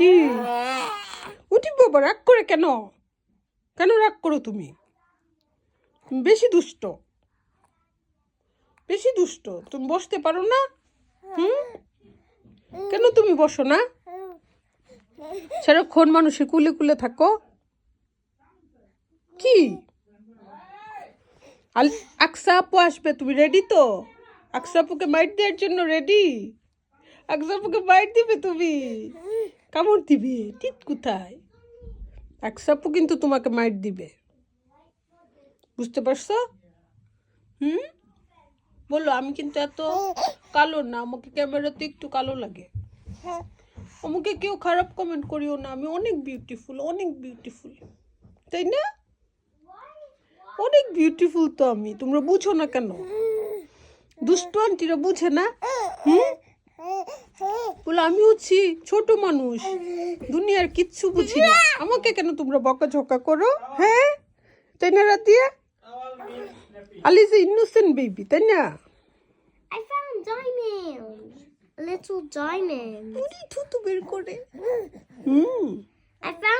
কি? উঠি বাবা, রাগ করে কেন? কেন রাগ করো তুমি? বেশি দুষ্ট। বেশি দুষ্ট। তুমি বসতে পারো না? হুম? কেন তুমি বসো না? সারাক্ষণ মানুষের কুলে কুলে থাকো। কি? আকসা আপু আসবে, তুমি রেডি তো? আকসা আপুকে মাইট দেওয়ার জন্য রেডি আকসা আপুকে মাইট দিবে তুমি? কামড় দিবে? ঠিক কোথায়? আপু কিন্তু তোমাকে মাইট দিবে। বুঝতে পারছ? হুম? বলো, আমি কিন্তু এত কালো না, আমাকে ক্যামেরাতে একটু কালো লাগে। আমাকে কেউ খারাপ কমেন্ট করিও না, আমি অনেক বিউটিফুল অনেক বিউটিফুল তাই না? অনেক বিউটিফুল তো আমি, তোমরা বুঝো না কেন? দুষ্ট আন্টিরা বুঝে না? হুম? বলে আমি হচ্ছি ছোট মানুষ। দুনিয়ার কিচ্ছু বুঝি না। আমাকে কেন তোমরা বকাঝকা করো? হ্যাঁ? তাই না রাতিয়া? আলিজ ইনোসেন্ট বেবি তাই না? I found diamonds. A little diamond. উনি থুতু বের করে। হুম I found